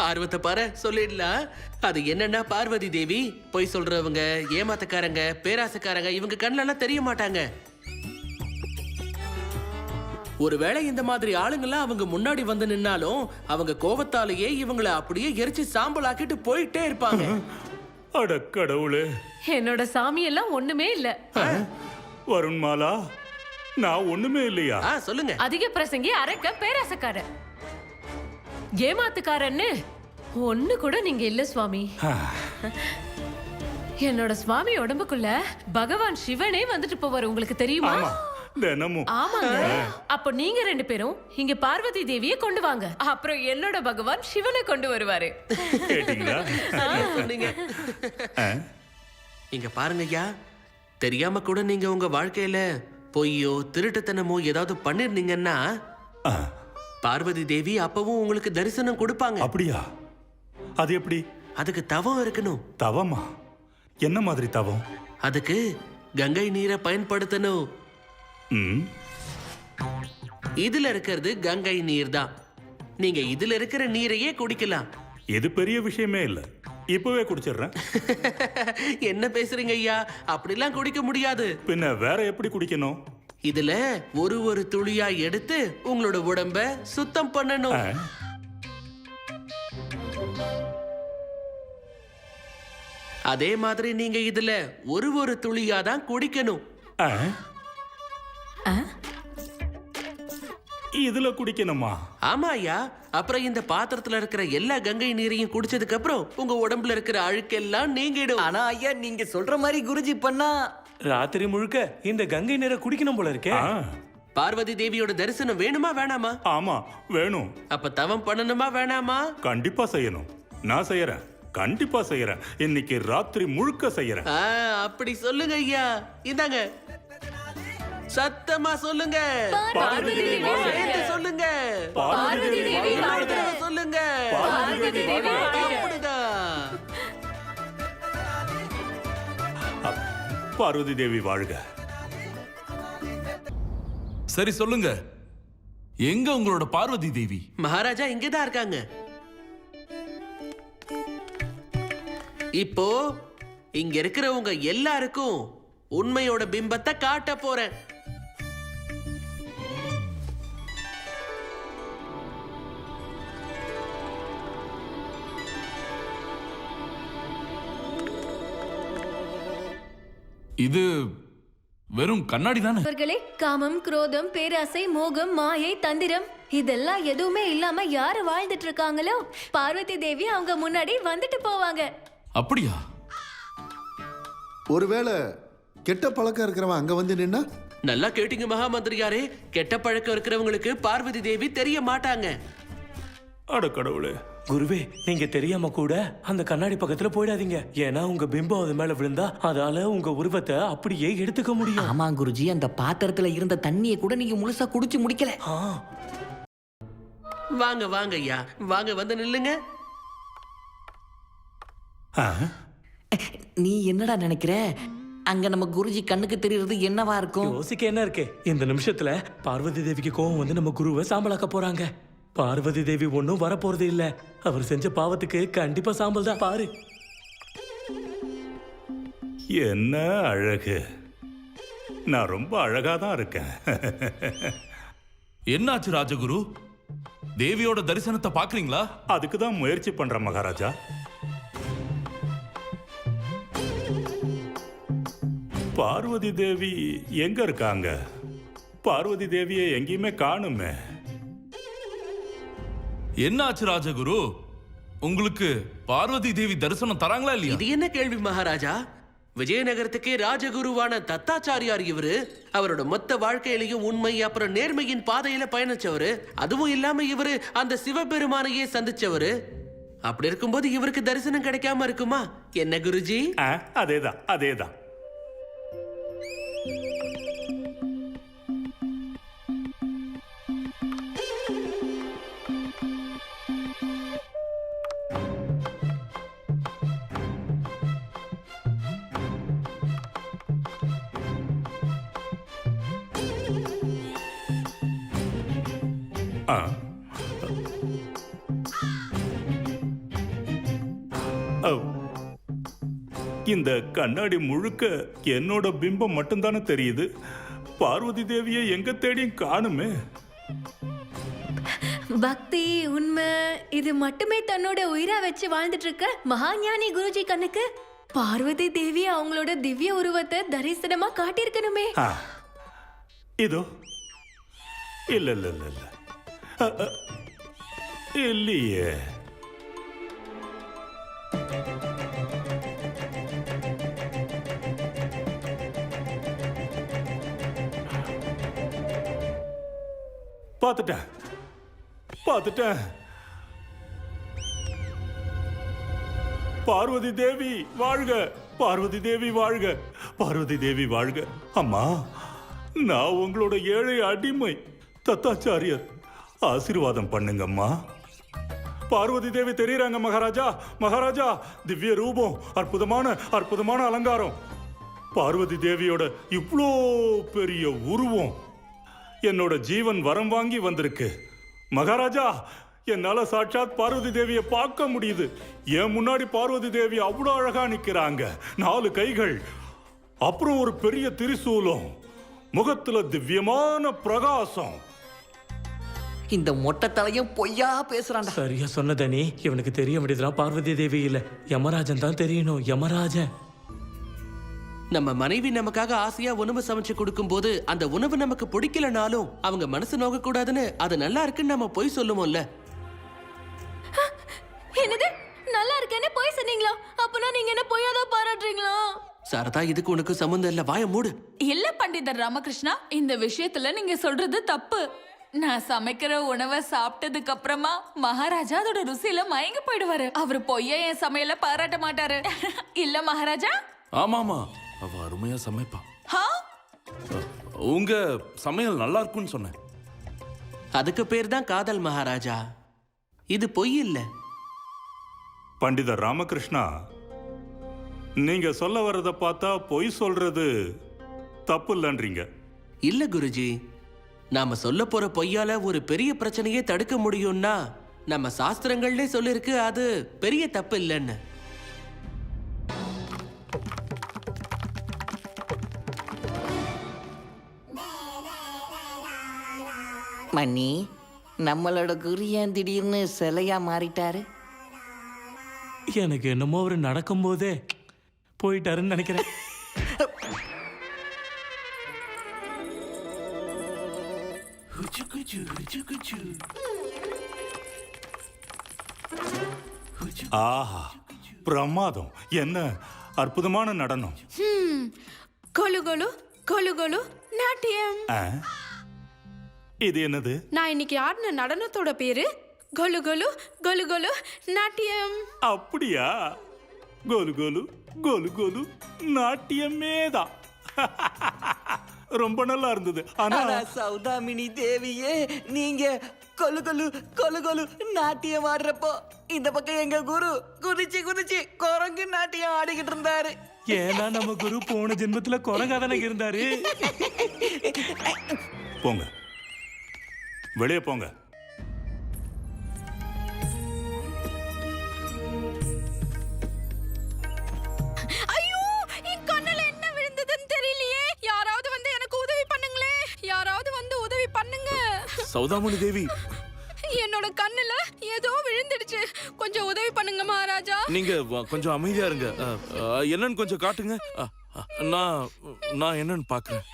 ஆர்வத்தை பாரு சொல்லிடலாம் அது என்னன்னா பார்வதி தேவி பொய் சொல்றவங்க ஏமாத்தக்காரங்க பேராசக்காரங்க இவங்க கண்ணுல தெரிய மாட்டாங்க. ஒருவேளை இந்த மாதிரி ஆளுங்கெல்லாம் அவங்க முன்னாடி வந்து நின்னாலும் அவங்க கோவத்தாலேயே இவங்களை அப்படியே எரிச்சு சாம்பல் ஆக்கிட்டு போயிட்டே இருப்பாங்க. அட கடவுளே. என்னோட சாமி எல்லாம் ஒண்ணுமே இல்ல. வருண்மாலா நான் ஒண்ணுமே இல்லையா? சொல்லுங்க. அதிக பிரசங்கி அரக்க பேராசக்காரன். ஏமாத்துக்காரன்னு? ஒண்ணு கூட நீங்க இல்ல சுவாமி. என்னோட சுவாமி உடம்புக்குள்ள பகவான் சிவனே வந்துட்டு போவார் உங்களுக்கு தெரியுமா? தினமும். ஆமாங்க. அப்போ நீங்க ரெண்டு பேரும் இங்க பார்வதி தேவியை கொண்டு வாங்க. அப்புறம் என்னோட பகவான் சிவனை கொண்டு வருவாரு? இங்க பாருங்க ஐயா. தெரியாம கூட நீங்க உங்க வாழ்க்கையில பொய்யோ திருட்டுத்தனமோ ஏதாவது பண்ணிருந்தீங்கன்னா பார்வதி தேவி அப்பவும் உங்களுக்கு தரிசனம் கொடுப்பாங்க. அப்படியா? அது எப்படி? அதுக்கு தவம் இருக்கணும். தவமா? என்ன மாதிரி தவம்? அதுக்கு கங்கை நீரை பயன்படுத்தணும். ம். இதுல இருக்கிறது கங்கை நீர் தான் நீங்க இதுல இருக்கிற நீரையே குடிக்கலாம். இது பெரிய விஷயமே இல்ல. இப்பவே குடிச்சிடுறேன். என்ன பேசுறீங்க ஐயா? அப்படிலாம் குடிக்க முடியாது. பின்ன வேற எப்படி குடிக்கணும்? இதுல ஒரு ஒரு துளியா எடுத்து உங்களோட உடம்ப சுத்தம் பண்ணணும். அதே மாதிரி நீங்க இதுல ஒரு ஒரு துளியா தான் குடிக்கணும்? இதுல குடிக்கணுமா? ஆமா ஐயா. அப்புறம் இந்த பாத்திரத்துல இருக்கிற எல்லா கங்கை நீரையும் குடிச்சதுக்கு அப்புறம் உங்க உடம்புல இருக்கிற அழுக்கெல்லாம் நீங்கிடும். ஆனா ஐயா நீங்க சொல்ற மாதிரி குருஜி பண்ணா ராத்திரி முழுக்க இந்த கங்கை நீரை குடிக்கணும் போல இருக்கே. ஆ, பார்வதி தேவியோட தரிசனம் வேணுமா வேணாமா? ஆமா வேணும். அப்ப தவம் பண்ணணுமா வேணாமா? கண்டிப்பா செய்யணும். நான் செய்யறேன். கண்டிப்பா செய்யறேன். இன்னைக்கு ராத்திரி முழுக்க செய்யறேன். ஆ, அப்படி சொல்லுங்க ஐயா. இந்தாங்க. சத்தமா சொல்லுங்க. பார்வதி தேவி. சேர்த்து சொல்லுங்க. பார்வதி தேவி இன்னொரு வாழ்க. தடவை சொல்லுங்க. பார்வதி தேவி வாழ்க. பார்வதி தேவி வாழ்க. சரி சொல்லுங்க. எங்க உங்களோட பார்வதி தேவி? மகாராஜா இங்கதான் இருக்காங்க. இப்போ இங்க இருக்கிறவங்க எல்லாருக்கும் உண்மையோட பிம்பத்தை காட்ட போறேன். இது வெறும் கண்ணாடி தானே? அவர்களே காமம் குரோதம் பேராசை மோகம் மாயை தந்திரம் இதெல்லாம் எதுவுமே இல்லாம யாரு வாழ்ந்துட்டு இருக்காங்களோ பார்வதி தேவி அவங்க முன்னாடி வந்துட்டு போவாங்க. அப்படியா? ஒருவேளை கெட்ட பழக்கம் இருக்கிறவன் அங்க வந்து நின்னா? நல்லா கேட்டீங்க மகாமந்திரியாரே. கெட்ட பழக்கம் இருக்கிறவங்களுக்கு பார்வதி தேவி தெரிய மாட்டாங்க. அட கடவுளே. குருவே நீங்க தெரியாம கூட அந்த கண்ணாடி பக்கத்துல போயிடாதீங்க. ஏன்னா உங்க பிம்பம் அது மேல விழுந்தா அதால உங்க உருவத்தை அப்படியே எடுத்துக்க முடியும். ஆமா குருஜி அந்த பாத்திரத்துல இருந்த தண்ணியை கூட நீங்க முழுசா குடிச்சு முடிக்கல. ஆ, வாங்க வாங்க ஐயா. வாங்க வந்து நில்லுங்க. நீ என்னடா நினைக்கிற? அங்க நம்ம குருஜி கண்ணுக்கு தெரியறது என்னவா இருக்கும்? யோசிக்க என்ன இருக்கு? இந்த நிமிஷத்துல பார்வதி தேவிக்கு கோவம் வந்து நம்ம குருவை சாம்பலாக்க போறாங்க. பார்வதி தேவி ஒன்னும் வரப்போறது இல்ல. அவர் செஞ்ச பாவத்துக்கு கண்டிப்பா சாம்பல் தான். பாரு. என்ன அழகு. நான் ரொம்ப அழகா தான் இருக்கேன். என்னாச்சு ராஜகுரு? தேவியோட தரிசனத்தை பாக்குறீங்களா அதுக்கு தான் முயற்சி பண்றேன் மகாராஜா. பார்வதி தேவி எங்க இருக்காங்க? பார்வதி தேவியை எங்கேயுமே காணுமே. என்னாச்சு ராஜகுரு? உங்களுக்கு பார்வதி தேவி தரிசனம் தராங்களா இல்லையா? இது என்ன கேள்வி மகாராஜா? விஜயநகரத்துக்கே ராஜகுருவான தத்தாச்சாரியார் இவரு. அவரோட மொத்த வாழ்க்கையிலையும் உண்மை அப்புறம் நேர்மையின் பாதையில பயணிச்சவரு. அதுவும் இல்லாம இவரு அந்த சிவபெருமானையே சந்திச்சவரு. அப்படி இருக்கும்போது இவருக்கு தரிசனம் கிடைக்காம இருக்குமா? என்ன குருஜி? ஆ, அதேதான் அதேதான். இந்த கண்ணாடி முழுக்க என்னோட பிம்பம் மட்டும்தானே தெரியுது? பார்வதி தேவியை எங்க தேடியும் காணுமே. பக்தி உண்மை இது மட்டுமே தன்னோட உயிரா வச்சு வாழ்ந்துட்டு இருக்க மகாஞானி குருஜி கண்ணுக்கு? பார்வதி தேவி அவங்களோட திவ்ய உருவத்தை தரிசனமா காட்டியிருக்கணுமே. இதோ. இல்ல இல்ல இல்ல. இல்லையே. பார்த்துட்டேன். பார்த்துட்டேன். பார்வதி தேவி வாழ்க. பார்வதி தேவி வாழ்க. பார்வதி தேவி வாழ்க. அம்மா நான் உங்களோட ஏழை அடிமை தத்தாச்சாரியர். ஆசீர்வாதம் பண்ணுங்கம்மா. பார்வதி தேவி தெரியுறாங்க மகாராஜா மகாராஜா. திவ்ய ரூபம் அற்புதமான அற்புதமான அலங்காரம். பார்வதி தேவியோட இவ்வளோ பெரிய உருவம். என்னோட ஜீவன் வரம் வாங்கி வந்திருக்கு. மகாராஜா என்னால் சாட்சாத் பார்வதி தேவியை பார்க்க முடியுது. என் முன்னாடி பார்வதி தேவி அவ்வளோ அழகா நிற்கிறாங்க நாலு கைகள். அப்புறம் ஒரு பெரிய திரிசூலம். முகத்தில் திவ்யமான பிரகாசம். இந்த மொட்டை தலையும் பொய்யா பேசுறான்டா. சரியா சொன்னத நீ இவனுக்கு தெரிய வேண்டியதுலாம் பார்வதி தேவி இல்ல. யமராஜன் தான் தெரியணும். யமராஜன். நம்ம மனைவி நமக்காக ஆசையா உணவு சமைச்சு கொடுக்கும்போது அந்த உணவு நமக்கு பிடிக்கலனாலும் அவங்க மனசு நோக கூடாதுன்னு அது நல்லா இருக்குன்னு நம்ம பொய் சொல்லுவோம்ல. என்னது? நல்லா இருக்கேன்னு போய் சொன்னீங்களா? அப்பனா நீங்க என்ன பொய்யாதான் பாராட்டுறீங்களா? சாரதா இதுக்கு உனக்கு சம்மந்தம் இல்ல. வாய மூடு. இல்ல பண்டிதர் ராமகிருஷ்ணா இந்த விஷயத்துல நீங்க சொல்றது தப்பு. நான் சமைக்கிற உணவை சாப்பிட்டதுக்கு அப்புறமா மகாராஜா அதோட ருசியில மயங்கி போயிடுவாரு. அவர் பொய்யா என் சமையல பாராட்ட மாட்டாரு. இல்ல மகாராஜா? ஆமாமா அவ அருமையா சமைப்பா. ஹா? உங்க சமையல் நல்லா இருக்கும்னு சொன்னேன். அதுக்கு பேர் தான் காதல் மகாராஜா. இது பொய் இல்ல. பண்டிதர் ராமகிருஷ்ணா நீங்க சொல்ல வர்றத பார்த்தா பொய் சொல்றது தப்பு இல்லைன்றீங்க. இல்ல குருஜி நாம சொல்ல போற பொய்யால ஒரு பெரிய பிரச்சனையே தடுக்க முடியும்னா நம்ம சாஸ்திரங்கள்லே சொல்லிருக்கு அது பெரிய தப்பு இல்லைன்னு. மணி நம்மளோட குரு ஏன் திடீர்னு சிலையா மாறிட்டாரு? எனக்கு என்னமோ அவர் நடக்கும்போதே போயிட்டாருன்னு நினைக்கிறேன். ஆஹா பிரமாதம். என்ன அற்புதமான நடனம். கொலு கொலு கொலு கொலு நாட்டியம்? இது என்னது? நான் இன்னைக்கு ஆடின நடனத்தோட பேரு கொலு கொலு கொலு கொலு நாட்டியம். அப்படியா? கோலு கோலு கோலு கோலு நாட்டியமேதான். ரொம்ப நல்லா இருந்தது. ஆனா ஆனா சௌதாமினி தேவியே நீங்க கொலு கொலு கொலு கொலு நாட்டியம் ஆடுறப்போ இந்த பக்கம் எங்க குரு குதிச்சு குதிச்சு குரங்கு நாட்டியம் ஆடிக்கிட்டு இருந்தாரு. ஏன்னா நம்ம குரு போன ஜென்மத்துல குரங்காதானே இருந்தாரு? போங்க. வெளியே போங்க. சௌதாமணி தேவி. என்னோட கண்ணுல ஏதோ விழுந்துடுச்சு. கொஞ்சம் உதவி பண்ணுங்க மகாராஜா. நீங்க கொஞ்சம் அமைதியா இருங்க. என்னன்னு கொஞ்சம் காட்டுங்க. நான் நான் என்னன்னு பாக்குறேன்.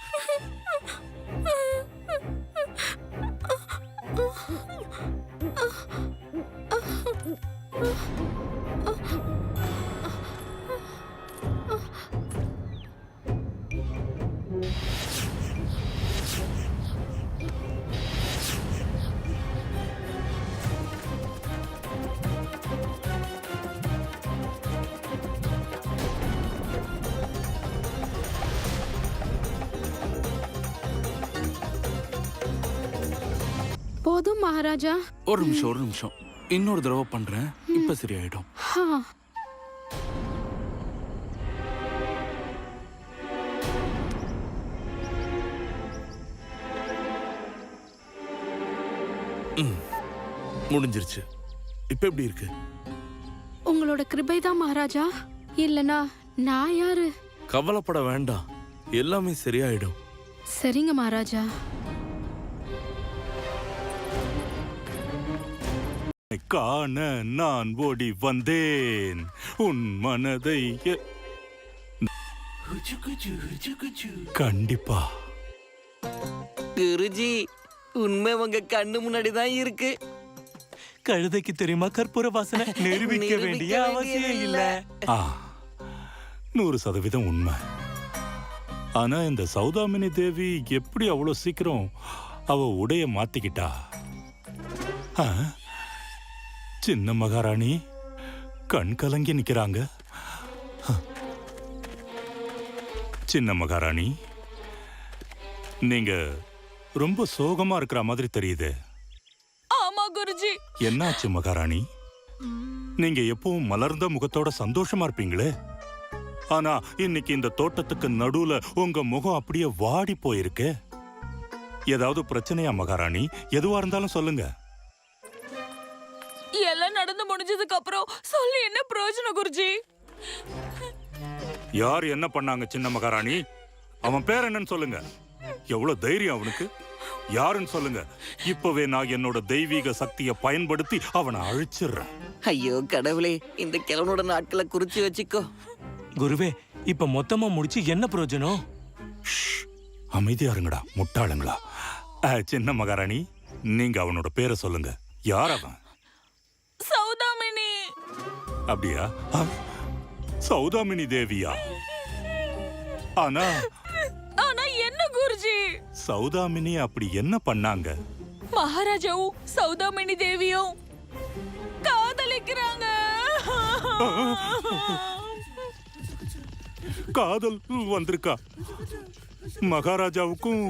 போதும் மகாராஜா. ஒரு நிமிஷம் ஒரு நிமிஷம். இன்னொரு தடவை பண்றேன். இப்ப சரியாயிடும். முடிஞ்சிருச்சு. இப்ப எப்படி இருக்கு? உங்களோட கிருபை தான் மகாராஜா. இல்லனா நான் யாரு? கவலைப்பட வேண்டாம். எல்லாமே சரியாயிடும். சரிங்க மகாராஜா. காண நான் ஓடி வந்தேன். உன் மனதை கண்டிப்பா. குருஜி உண்மை உங்க கண்ணு முன்னாடி தான் இருக்கு. கழுதைக்கு தெரியுமா கற்பூர வாசனை? நிரூபிக்க வேண்டிய அவசியம் இல்ல. நூறு சதவீதம் உண்மை. ஆனா இந்த சௌதாமினி தேவி எப்படி அவ்வளவு சீக்கிரம் அவ உடைய மாத்திக்கிட்டா? ஆ? சின்ன மகாராணி. கண் கலங்கி நிக்கிறாங்க. ஆ. சின்ன மகாராணி நீங்க ரொம்ப சோகமா இருக்கிற மாதிரி தெரியுது. ஆமா குருஜி. என்னாச்சு மகாராணி? நீங்க எப்பவும் மலர்ந்த முகத்தோட சந்தோஷமா இருப்பீங்களே. ஆனா இன்னைக்கு இந்த தோட்டத்துக்கு நடுவுல உங்க முகம் அப்படியே வாடி போயிருக்கு. ஏதாவது பிரச்சனையா மகாராணி? எதுவா இருந்தாலும் சொல்லுங்க. எல்லாம் நடந்து முடிஞ்சதுக்கு அப்புறம் சொல்லி என்ன பிரயோஜனம் குருஜி? யார் என்ன பண்ணாங்க சின்ன மகாராணி? அவன் பேர் என்னன்னு சொல்லுங்க. எவ்வளவு தைரியம் அவனுக்கு? யாருன்னு சொல்லுங்க. இப்பவே நான் என்னோட தெய்வீக சக்தியை பயன்படுத்தி அவனை அழிச்சிடுறேன். ஐயோ கடவுளே இந்த கிழவனோட நாட்களை குறிச்சு வச்சுக்கோ. குருவே இப்ப மொத்தமா முடிச்சு என்ன பிரயோஜனம்? அமைதியா இருங்கடா முட்டாளுங்களா. ஆ, சின்ன மகாராணி நீங்க அவனோட பேரை சொல்லுங்க. யார் அவன்? அப்படியா? சௌதாமினி தேவியா? ஆனா ஆனா என்ன குருஜி? சௌதாமினி அப்படி என்ன பண்ணாங்க? மகாராஜாவும் சௌதாமினி தேவியும் காதலிக்கிறாங்க. காதல் வந்திருக்கா? மகாராஜாவுக்கும்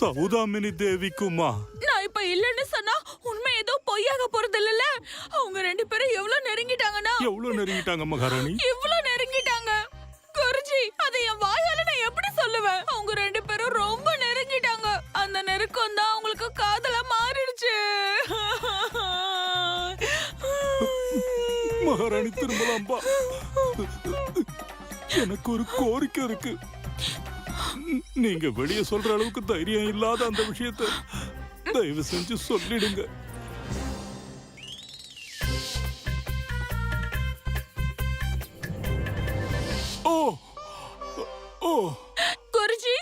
சௌதாமினி தேவிக்குமா? நான் இப்ப இல்லைன்னு சொன்னா உண்மை ஏதோ பொய்யாக போறது இல்லல்ல அவங்க ரெண்டு பேரும் எவ்வளவு நெருங்கிட்டாங்கன்னா. எவ்வளவு நெருங்கிட்டாங்க மகாராணி? இவ்வளவு நெருங்கிட்டாங்க. குருஜி அதை என் வாயால நான் எப்படி சொல்லுவேன்? அவங்க ரெண்டு பேரும் ரொம்ப நெருங்கிட்டாங்க. அந்த நெருக்கம் தான் அவங்களுக்கு காதலா மாறிடுச்சு. மகாராணி திரும்பலாம்பா எனக்கு ஒரு கோரிக்கை இருக்கு. நீங்க வெளியே சொல்ற அளவுக்கு தைரியம் இல்லாத அந்த விஷயத்தை தயவு செஞ்சு சொல்லிடுங்க. ஓ ஓ. குருஜி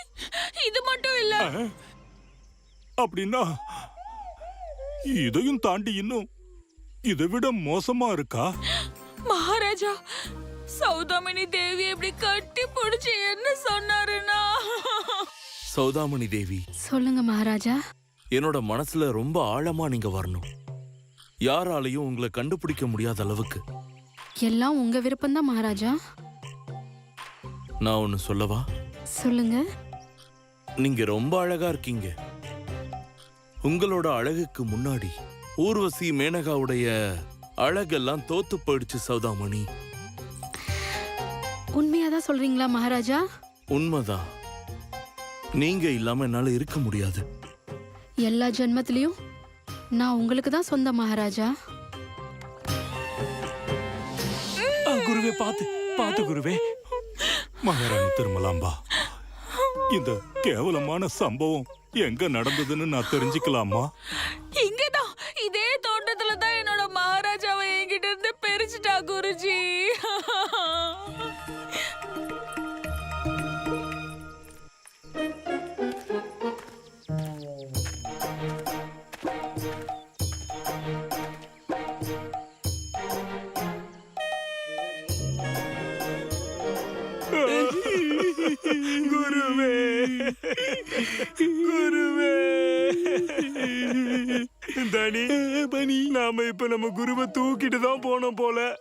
இது மட்டும் இல்ல. அப்படின்னா இதையும் தாண்டி இன்னும் இதை விட மோசமா இருக்கா? மகாராஜா சௌதாமினி தேவி இப்படி கட்டி பிடிச்சு என்ன சொன்னாருன்னா? சௌதாமணி தேவி. சொல்லுங்க மகாராஜா. என்னோட மனசுல ரொம்ப ஆழமா நீங்க வரணும். யாராலையும் உங்களை கண்டுபிடிக்க முடியாத அளவுக்கு. எல்லாம் உங்க விருப்பம்தான் மகாராஜா. நான் ஒன்னு சொல்லவா? சொல்லுங்க. நீங்க ரொம்ப அழகா இருக்கீங்க. உங்களோட அழகுக்கு முன்னாடி ஊர்வசி மேனகாவுடைய அழகெல்லாம் தோத்து போயிடுச்சு சௌதாமணி. உண்மையாதான் சொல்றீங்களா மகாராஜா? உண்மைதான். நீங்க இல்லாம என்னால இருக்க முடியாது. எல்லா ஜென்மத்திலையும் நான் உங்களுக்கு தான் சொந்த மகாராஜா. ஆ, குருவே பாத்து பாத்து குருவே. மகாராணி திருமலாம்பா இந்த கேவலமான சம்பவம் எங்க நடந்ததுன்னு நான் தெரிஞ்சுக்கலாமா? இங்கதான் இதே தோட்டத்துல தான் என்னோட மகாராஜாவை என்கிட்ட இருந்து பிரிச்சுட்டா குருஜி. குருவே. தனி. பனி. நாம இப்ப நம்ம குருவை தூக்கிட்டு தான் போனோம் போல.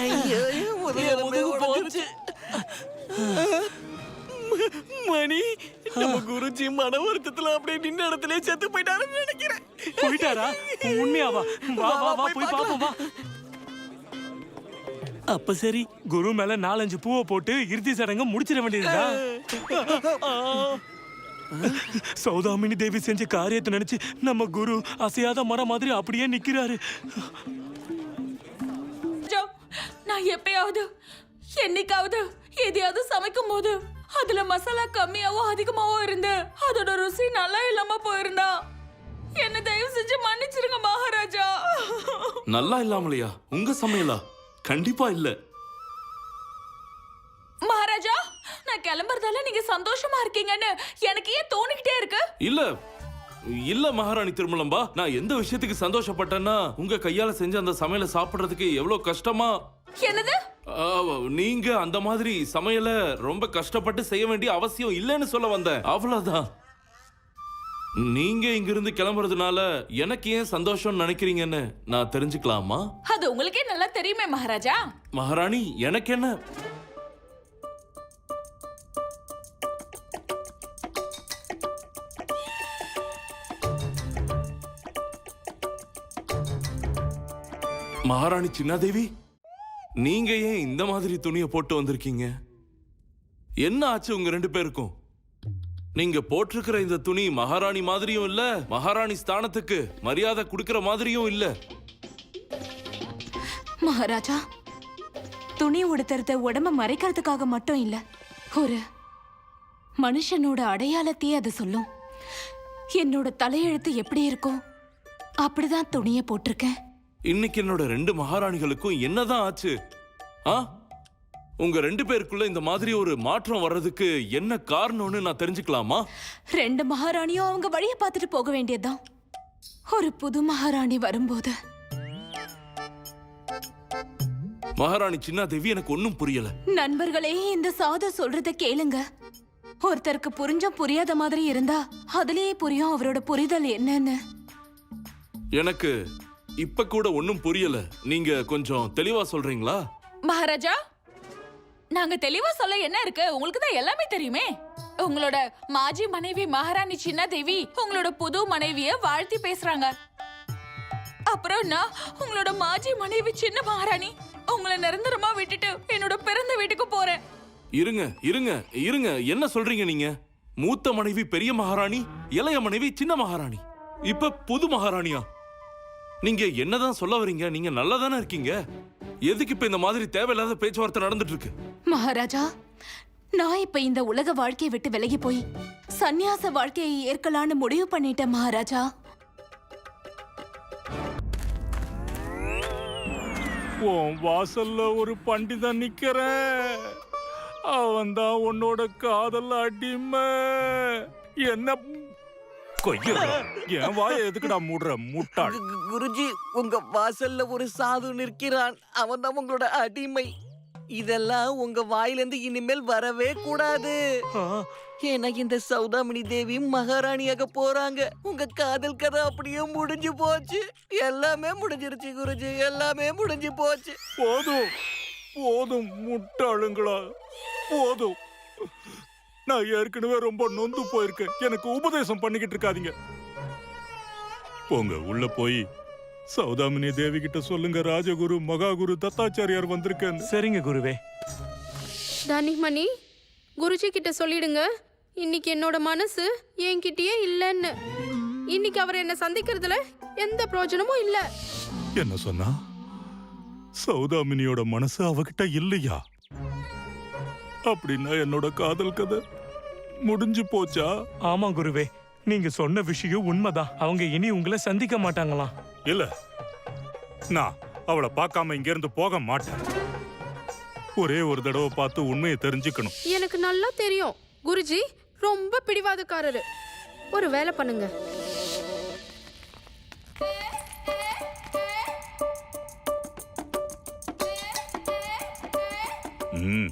ஐயோ மணி நம்ம குருஜி மன வருத்தத்துல அப்படியே நின்ன இடத்துல செத்து போயிட்டாருன்னு நினைக்கிறேன். போயிட்டாரா? உண்மையாவா வா. வா வா போய் பாப்போம் வா. அப்ப சரி. குரு மேல நாலஞ்சு பூவை போட்டு இறுதி சடங்க முடிச்சிட வேண்டியதுதா சௌதாமினி தேவி செஞ்ச காரியத்தை நினைச்சு நம்ம குரு அசையாத மரம் மாதிரி அப்படியே நிக்கிறாரு. ஜோ, நான் எப்பயாவது என்னைக்காவது எதையாவது சமைக்கும் போது அதுல மசாலா கம்மியாவோ அதிகமாவோ இருந்து அதோட ருசி நல்லா இல்லாம போயிருந்தா. என்ன தயவு செஞ்சு மன்னிச்சிருங்க மகாராஜா. நல்லா இல்லாமலையா? உங்க சமையலா? கண்டிப்பா இல்ல. மகாராஜா நான் கிளம்புறதால நீங்க சந்தோஷமா இருக்கீங்கன்னு எனக்கு ஏன் தோணிக்கிட்டே இருக்கு? இல்ல. இல்ல மகாராணி திருமலம்பா. நான் எந்த விஷயத்துக்கு சந்தோஷப்பட்டேன்னா உங்க கையால செஞ்ச அந்த சமையலை சாப்பிடுறதுக்கு எவ்வளவு கஷ்டமா என்னது? நீங்க அந்த மாதிரி சமையலை ரொம்ப கஷ்டப்பட்டு செய்ய வேண்டிய அவசியம் இல்லைன்னு சொல்ல வந்தேன். அவ்வளவுதான். நீங்க இங்கிருந்து கிளம்புறதுனால எனக்கு ஏன் சந்தோஷம் நினைக்கிறீங்கன்னு நான் தெரிஞ்சுக்கலாமா? அது உங்களுக்கே நல்லா தெரியுமே மகாராஜா. மகாராணி எனக்கு என்ன மகாராணி சின்னாதேவி நீங்க ஏன் இந்த மாதிரி துணியை போட்டு வந்திருக்கீங்க? என்ன ஆச்சு உங்க ரெண்டு பேருக்கும்? நீங்க போட்டிருக்கிற இந்த துணி மகாராணி மாதிரியும் இல்ல மகாராணி ஸ்தானத்துக்கு மரியாதை கொடுக்கிற மாதிரியும் இல்ல. மகாராஜா துணி உடுத்துறத உடம்ப மறைக்கிறதுக்காக மட்டும் இல்ல ஒரு மனுஷனோட அடையாளத்தையே அது சொல்லும். என்னோட தலையெழுத்து எப்படி இருக்கும்? அப்படிதான் துணியை போட்டிருக்கேன். இன்னைக்கு என்னோட ரெண்டு மகாராணிகளுக்கும் என்னதான் ஆச்சு? ஆ? உங்க ரெண்டு பேருக்குள்ள இந்த மாதிரி ஒரு மாற்றம் வர்றதுக்கு என்ன காரணம்னு நான் தெரிஞ்சுக்கலாமா? ரெண்டு மகாராணியும் அவங்க வழியை பார்த்துட்டு போக வேண்டியதுதான். ஒரு புது மகாராணி வரும்போது. மகாராணி சின்னாதேவி எனக்கு ஒன்னும் புரியல. நண்பர்களே இந்த சாது சொல்றத கேளுங்க. ஒருத்தருக்கு புரிஞ்சும் புரியாத மாதிரி இருந்தா அதுலயே புரியும் அவரோட புரிதல் என்னன்னு. எனக்கு இப்ப கூட ஒன்னும் புரியல. நீங்க கொஞ்சம் தெளிவா சொல்றீங்களா? மகாராஜா நாங்க தெளிவா சொல்ல என்ன இருக்கு? உங்களுக்கு தான் எல்லாமே தெரியுமே. உங்களோட மாஜி மனைவி மகாராணி சின்ன தேவி உங்களோட புது மனைவிய வாழ்த்தி பேசுறாங்க. அப்புறம் நான் உங்களோட மாஜி மனைவி சின்ன மகாராணி உங்களை நிரந்தரமா விட்டுட்டு என்னோட பிறந்த வீட்டுக்கு போறேன். இருங்க இருங்க இருங்க. என்ன சொல்றீங்க நீங்க? மூத்த மனைவி பெரிய மகாராணி இளைய மனைவி சின்ன மகாராணி. இப்ப புது மகாராணியா? நீங்க என்னதான் சொல்ல வரீங்க? நீங்க நல்லா தானே இருக்கீங்க? எதுக்கு இப்ப இந்த மாதிரி தேவையில்லாத பேச்சுவார்த்தை நடந்துட்டு இருக்கு மகாராஜா நான் இப்ப இந்த உலக வாழ்க்கையை விட்டு விலகி போய் சந்நியாச வாழ்க்கையை ஏற்கலான்னு முடிவு பண்ணிட்டேன் மகாராஜா. உன் வாசல்ல ஒரு பண்டிதன் நிக்கிறேன் அவன் தான் உன்னோட காதல் அடிமை. என்ன கொய்ய. என் வாயை எதுக்குடா மூடுற முட்டாள்? கு- கு- குருஜி உங்க வாசல்ல ஒரு சாது நிற்கிறான். அவன் தான் உங்களோட அடிமை. இதெல்லாம் உங்க வாயிலிருந்து இனிமேல் வரவே கூடாது. ஏன்னா இந்த சௌதாமணி தேவி மகாராணியாக போறாங்க. உங்க காதல் கதை அப்படியே முடிஞ்சு போச்சு. எல்லாமே முடிஞ்சிருச்சு குருஜி. எல்லாமே முடிஞ்சு போச்சு. போதும். போதும் முட்டாளுங்களா. போதும். நான் ஏற்கனவே ரொம்ப நொந்து போயிருக்கேன் எனக்கு உபதேசம் பண்ணிக்கிட்டு இருக்காதீங்க. போங்க உள்ள போய். சௌதாமினி தேவி கிட்ட சொல்லுங்க ராஜகுரு மகாகுரு தத்தாச்சாரியார் வந்திருக்கேன்னு. சரிங்க குருவே. தனிமணி குருஜி கிட்ட சொல்லிடுங்க. இன்னைக்கு என்னோட மனசு என்கிட்டயே இல்லைன்னு. இன்னைக்கு அவர் என்ன சந்திக்கிறதுல எந்த பிரயோஜனமும் இல்ல. என்ன சொன்னா? சௌதாமினியோட மனசு அவகிட்ட இல்லையா? அப்படின்னா என்னோட காதல் கதை. முடிஞ்சு போச்சா? ஆமா குருவே நீங்க சொன்ன விஷயம் உண்மைதான். அவங்க இனி உங்களை சந்திக்க மாட்டாங்களாம். இல்ல நான் அவளை பார்க்காம இங்க இருந்து போக மாட்டேன். ஒரே ஒரு தடவை பார்த்து உண்மையை தெரிஞ்சுக்கணும். எனக்கு நல்லா தெரியும். குருஜி ரொம்ப பிடிவாதக்காரரு. ஒரு வேலை பண்ணுங்க. ம்.